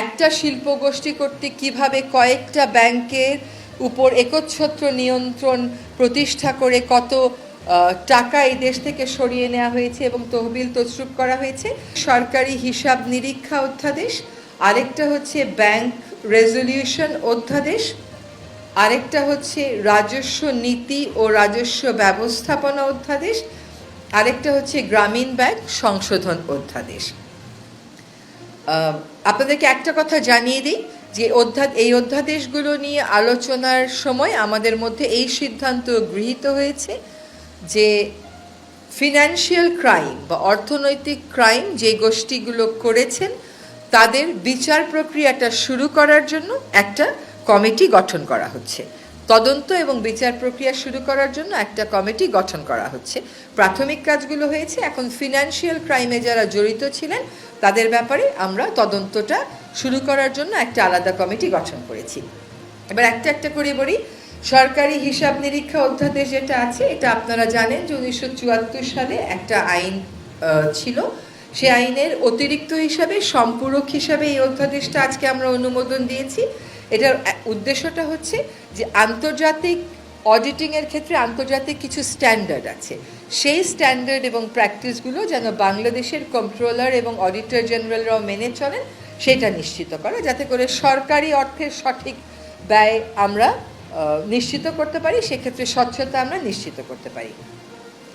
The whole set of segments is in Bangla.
একটা শিল্প গোষ্ঠী কর্তৃক কীভাবে কয়েকটা ব্যাংকের উপর একচ্ছত্র নিয়ন্ত্রণ প্রতিষ্ঠা করে কত টাকা এই দেশ থেকে সরিয়ে নেওয়া হয়েছে এবং তহবিল তছরুপ করা হয়েছে? সরকারি হিসাব নিরীক্ষা অধ্যাদেশ, আরেকটা হচ্ছে ব্যাংক রেজলিউশন অধ্যাদেশ, আরেকটা হচ্ছে রাজস্ব নীতি ও রাজস্ব ব্যবস্থাপনা অধ্যাদেশ, আরেকটা হচ্ছে গ্রামীণ ব্যাংক সংশোধন অধ্যাদেশ। আপনাদেরকে একটা কথা জানিয়ে দিই যে অধ্যা এই অধ্যাদেশগুলো নিয়ে আলোচনার সময় আমাদের মধ্যে এই সিদ্ধান্ত গৃহীত হয়েছে যে ফিনান্সিয়াল ক্রাইম বা অর্থনৈতিক ক্রাইম যে গোষ্ঠীগুলো করেছেন, তাদের বিচার প্রক্রিয়াটা শুরু করার জন্য একটা কমিটি গঠন করা হচ্ছে। তদন্ত এবং বিচার প্রক্রিয়া শুরু করার জন্য একটা কমিটি গঠন করা হচ্ছে। প্রাথমিক কাজগুলো হয়েছে। এখন ফিনান্সিয়াল ক্রাইমে যারা জড়িত ছিলেন, তাদের ব্যাপারে আমরা তদন্তটা শুরু করার জন্য একটা আলাদা কমিটি গঠন করেছি। এবার একটা একটা করে বলি, সরকারি হিসাব নিরীক্ষা অধ্যাদেশ যেটা আছে, এটা আপনারা জানেন যে উনিশশো চুয়াত্তর সালে একটা আইন ছিল। সে আইনের অতিরিক্ত হিসাবে, সম্পূরক হিসাবে এই অধ্যাদেশটা আজকে আমরা অনুমোদন দিয়েছি। এটার উদ্দেশ্যটা হচ্ছে যে আন্তর্জাতিক অডিটিংয়ের ক্ষেত্রে আন্তর্জাতিক কিছু স্ট্যান্ডার্ড আছে। সেই স্ট্যান্ডার্ড এবং প্র্যাকটিসগুলো যেন বাংলাদেশের কন্ট্রোলার এবং অডিটর জেনারেলরাও মেনে চলেন, সেটা নিশ্চিত করা, যাতে করে সরকারি অর্থের সঠিক ব্যয় আমরা নিশ্চিত করতে পারি, সেক্ষেত্রে স্বচ্ছতা আমরা নিশ্চিত করতে পারি।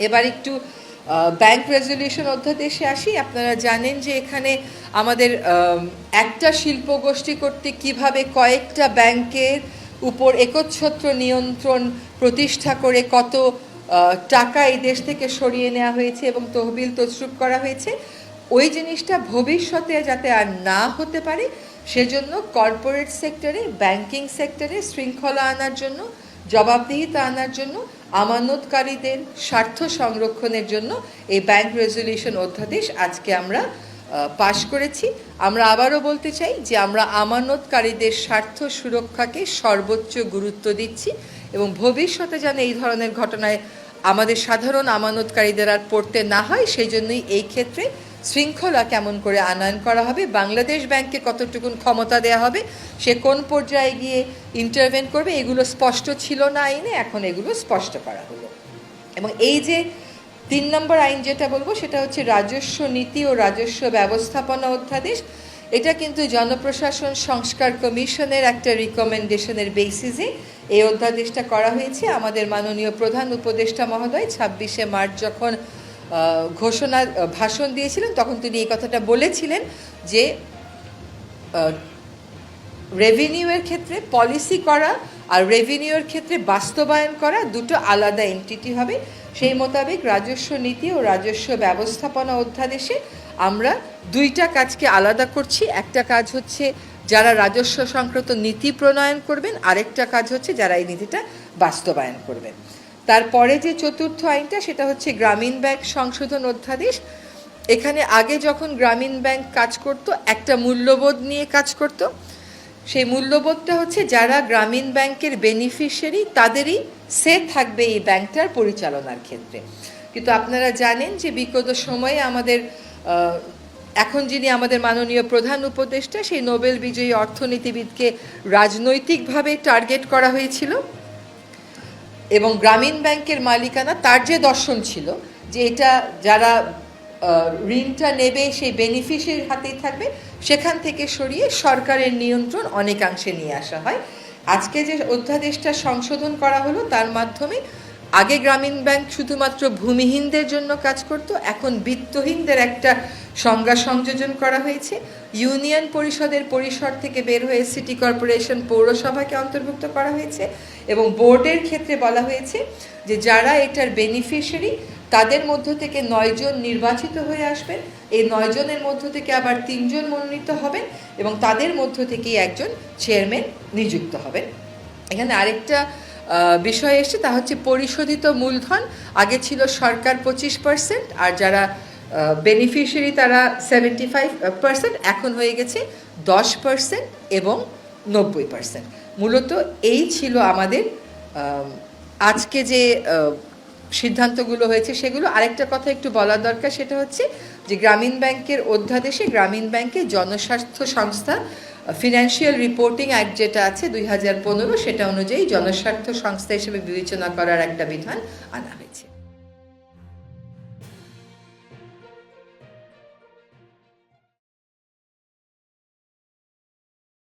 এবার একটু ব্যাংক রেজলিউশন অধ্যাদেশে আসি। আপনারা জানেন যে এখানে আমাদের একটা শিল্প গোষ্ঠী কর্তৃক কীভাবে কয়েকটা ব্যাংকের উপর একচ্ছত্র নিয়ন্ত্রণ প্রতিষ্ঠা করে কত টাকা এই দেশ থেকে সরিয়ে নেওয়া হয়েছে এবং তহবিল তছরুপ করা হয়েছে, ওই জিনিসটা ভবিষ্যতে যাতে আর না হতে পারে, সেজন্য কর্পোরেট সেক্টরে ব্যাংকিং সেক্টরে শৃঙ্খলা আনার জন্য, জবাবদিহিতা আনার জন্য আমানতকারীদের স্বার্থ সংরক্ষণের জন্য এই ব্যাংক রেজলিউশন অধ্যাদেশ আজকে আমরা পাশ করেছি। আমরা আবারও বলতে চাই যে আমরা আমানতকারীদের স্বার্থ সুরক্ষাকে সর্বোচ্চ গুরুত্ব দিচ্ছি এবং ভবিষ্যতে যেন এই ধরনের ঘটনায় আমাদের সাধারণ আমানতকারীদের আর পড়তে না হয়, সেই জন্যই এই ক্ষেত্রে শৃঙ্খলা কেমন করে আনয়ন করা হবে, বাংলাদেশ ব্যাংকে কতটুকুন ক্ষমতা দেওয়া হবে, সে কোন পর্যায়ে গিয়ে ইন্টারভেন করবে, এগুলো স্পষ্ট ছিল না আইনে, এখন এগুলো স্পষ্ট করা হলো। এবং এই যে তিন নম্বর আইন যেটা বলব, সেটা হচ্ছে রাজস্ব নীতি ও রাজস্ব ব্যবস্থাপনা অধ্যাদেশ। এটা কিন্তু জনপ্রশাসন সংস্কার কমিশনের একটা রিকমেন্ডেশনের বেসিসে এই অধ্যাদেশটা করা হয়েছে। আমাদের মাননীয় প্রধান উপদেষ্টা মহোদয় ছাব্বিশে মার্চ যখন ঘোষণা ভাষণ দিয়েছিলেন, তখন তিনি এই কথাটা বলেছিলেন যে রেভিনিউয়ের ক্ষেত্রে পলিসি করা আর রেভিনিউয়ের ক্ষেত্রে বাস্তবায়ন করা দুটো আলাদা এন্টিটি হবে। সেই মোতাবেক রাজস্ব নীতি ও রাজস্ব ব্যবস্থাপনা অধ্যাদেশে আমরা দুইটা কাজকে আলাদা করছি। একটা কাজ হচ্ছে যারা রাজস্ব সংক্রান্ত নীতি প্রণয়ন করবেন, আরেকটা কাজ হচ্ছে যারা এই নীতিটা বাস্তবায়ন করবেন। তারপরে যে চতুর্থ আইনটা, সেটা হচ্ছে গ্রামীণ ব্যাংক সংশোধন অধ্যাদেশ। এখানে আগে যখন গ্রামীণ ব্যাংক কাজ করত, একটা মূল্যবোধ নিয়ে কাজ করত। সেই মূল্যবোধটা হচ্ছে যারা গ্রামীণ ব্যাংকের বেনিফিশিয়ারি তাদেরই সে থাকবে এই ব্যাংকটার পরিচালনার ক্ষেত্রে। কিন্তু আপনারা জানেন যে বিগত সময়ে আমাদের এখন যিনি আমাদের মাননীয় প্রধান উপদেষ্টা, সেই নোবেল বিজয়ী অর্থনীতিবিদকে রাজনৈতিকভাবে টার্গেট করা হয়েছিল। এবং গ্রামীণ ব্যাংকের মালিকানা তার যে দর্শন ছিল, যে এটা যারা ঋণটা নেবে, সেই বেনিফিশিয়ারির হাতেই থাকবে, সেখান থেকে সরিয়ে সরকারের নিয়ন্ত্রণ অনেকাংশে নিয়ে আসা হয়। আজকে যে অধ্যাদেশটা সংশোধন করা হলো, তার মাধ্যমে আগে গ্রামীণ ব্যাংক শুধুমাত্র ভূমিহীনদের জন্য কাজ করত, এখন বিত্তহীনদের একটা সংজ্ঞা সংযোজন করা হয়েছে। ইউনিয়ন পরিষদের পরিসর থেকে বের হয়ে সিটি কর্পোরেশন পৌরসভাকে অন্তর্ভুক্ত করা হয়েছে এবং বোর্ডের ক্ষেত্রে বলা হয়েছে যে যারা এটার বেনিফিশিয়ারি, তাদের মধ্য থেকে নয়জন নির্বাচিত হয়ে আসবেন। এই নয়জনের মধ্য থেকে আবার তিনজন মনোনীত হবেন এবং তাদের মধ্য থেকেই একজন চেয়ারম্যান নিযুক্ত হবেন। এখানে আরেকটা বিষয় এসছে, তা হচ্ছে পরিশোধিত মূলধন, আগে ছিল সরকার পঁচিশ পার্সেন্ট আর যারা বেনিফিশিয়ারি তারা সেভেন্টি ফাইভ পার্সেন্ট এখন হয়ে গেছে দশ পার্সেন্ট এবং নব্বই পার্সেন্ট মূলত এই ছিল আমাদের আজকে যে সিদ্ধান্তগুলো হয়েছে সেগুলো। আরেকটা কথা একটু বলা দরকার, সেটা হচ্ছে যে, গ্রামীণ ব্যাংকের অধ্যাদেশে গ্রামীণ ব্যাংকে জনস্বার্থ সংস্থা ফিনান্সিয়াল রিপোর্টিং অ্যাক্ট যেটা আছে দুই হাজার পনেরো, সেটা অনুযায়ী জনস্বার্থ সংস্থা হিসেবে বিবেচনা করার একটা বিধান আনা হয়েছে।